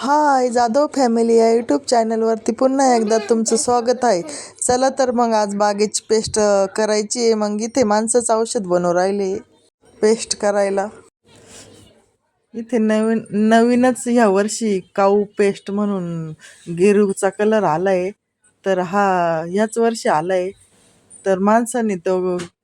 हाय Jadhav family या YouTube चॅनलवरती पुन्हा एकदा तुमचं स्वागत आहे. चला तर मग आज बागेची पेस्ट करायची आहे. मग इथे माणसंच औषध बनवून राहिले. पेस्ट करायला. इथे नवीन नवीनच ह्या वर्षी काऊ पेस्ट म्हणून गेरूचा कलर आला आहे तर हा ह्याच वर्षी आला आहे तर माणसाने तो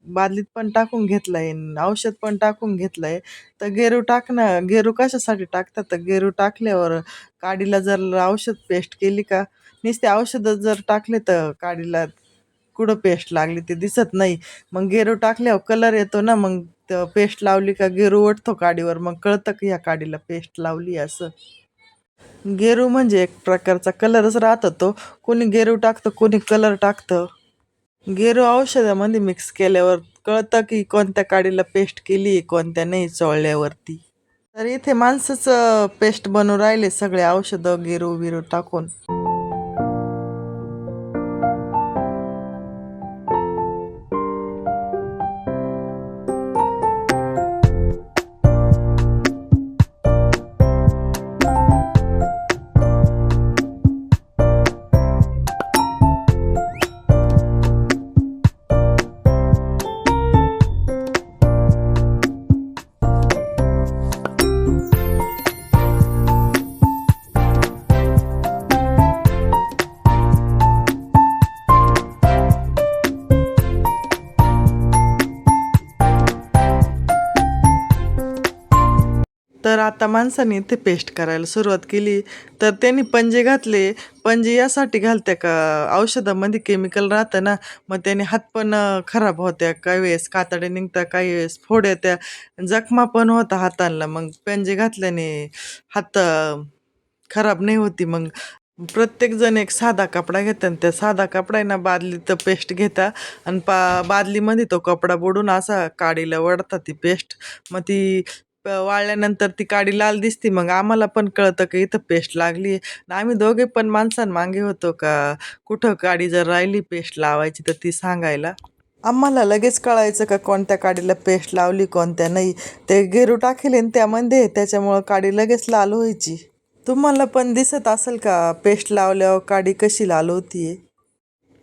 बादलीत पण टाकून घेतलं आहे औषध पण टाकून घेतलंय. तर गेरू टाकणं गेरू कशासाठी टाकतात? तर गेरू टाकल्यावर काडीला जर औषध पेस्ट केली का? नुसते औषध जर टाकले तर काडीला कुठं पेस्ट लागली ते दिसत नाही. मग गेरू टाकल्यावर कलर येतो ना मग पेस्ट लावली का गेरू ओढतो काडीवर मग कळतं की ह्या काडीला पेस्ट लावली असं. गेरू म्हणजे एक प्रकारचा कलरच राहतो तो. कोणी गेरू टाकतं कोणी कलर टाकतं. गेरू औषधामध्ये मिक्स केल्यावर कळतं की कोणत्या काडीला पेस्ट केली कोणत्या नाही चोळल्यावरती तर इथे माणसाचं पेस्ट बनवून राहिले सगळे औषधं गेरू बिरू टाकून. तर आता माणसाने ते पेस्ट करायला सुरुवात केली. तर त्यांनी पंजे घातले. पंजे यासाठी घालते का? औषधामध्ये केमिकल राहतं ना. मग त्याने हात पण खराब होत्या. काही वेळेस कातडे निघतात काही वेळेस फोड येत्या. जखमा पण होता हातांना. मग पंजे घातल्याने हात खराब नाही होती. मग प्रत्येकजण एक साधा कपडा घेतात आणि त्या साधा कपडा आहे ना बादलीत पेस्ट घेता. आणि पा बादलीमध्ये तो कपडा बुडून असा काडीला वडता ती पेस्ट मग ती वाळल्यानंतर ती काडी लाल दिसती. मग आम्हाला पण कळतं की इथं पेस्ट लागली आहे. आम्ही दोघे पण माणसान मागे होतो का? कुठं काडी जर राहिली पेस्ट लावायची तर ती सांगायला. आम्हाला लगेच कळायचं का कोणत्या काडीला पेस्ट लावली कोणत्या नाही? ते गेरू टाकेल आणि त्यामध्ये. त्याच्यामुळं काडी लगेच लाल व्हायची. तुम्हाला पण दिसत असेल का पेस्ट लावल्यावर काडी कशी लाल होती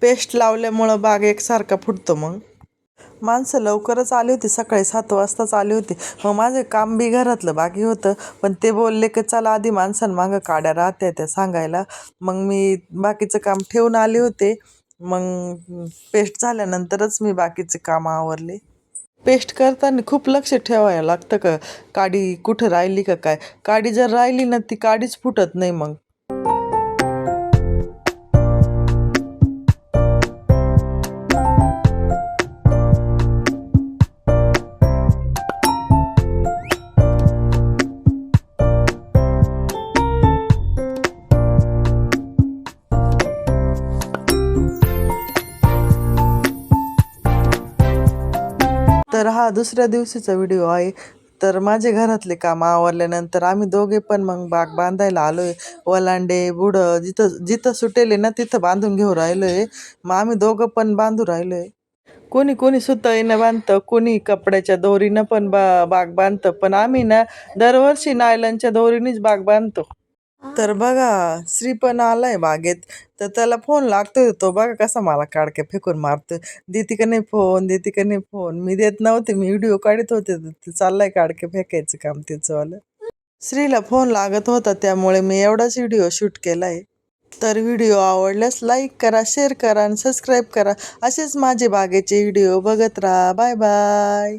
पेस्ट लावल्यामुळं बाग एकसारखा फुटतो मग. माणसं लवकरच आली होती सकाळी सात वाजताच आली होती. मग माझं काम बी घरातलं बाकी होतं. पण ते बोलले की चला आधी माणसांमागं काड्या राहत्या त्या सांगायला. मग मी बाकीचं काम ठेवून आले होते. मग पेस्ट झाल्यानंतरच मी बाकीचे काम आवरले. पेस्ट करताना खूप लक्ष ठेवायला लागतं का? काडी कुठं राहिली का काय? काडी जर राहिली ना ती काडीच फुटत नाही मग. तर हा दुसऱ्या दिवशीचा व्हिडिओ आहे. तर माझे घरातले काम आवरल्यानंतर आम्ही दोघे पण मग बाग बांधायला आलोय. वलांडे बुडं जिथं जिथं सुटेले ना तिथं बांधून घेऊन राहिलोय. मग आम्ही दोघं पण बांधू राहिलोय. कोणी कोणी सुतळीनं बांधतं कोणी कपड्याच्या दोरीनं पण बा बाग बांधतं. पण आम्ही ना दरवर्षी नायलनच्या दोरीनेच बाग बांधतो. तर बघा श्री पण आलाय बागेत. तर त्याला फोन लागतोय तो बघा कसा मला काडक्या फेकून मारतो. देते का नाही फोन देते का नाही फोन मी देत नव्हते मी व्हिडिओ काढत होते. तर ते चाललंय काडके फेकायचं काम तिचंवालं श्रीला फोन लागत होता त्यामुळे मी एवढाच व्हिडिओ शूट केलाय. तर व्हिडिओ आवडल्यास लाईक करा शेअर करा आणि सबस्क्राईब करा. असेच माझे बागेचे व्हिडिओ बघत राहा. Bye bye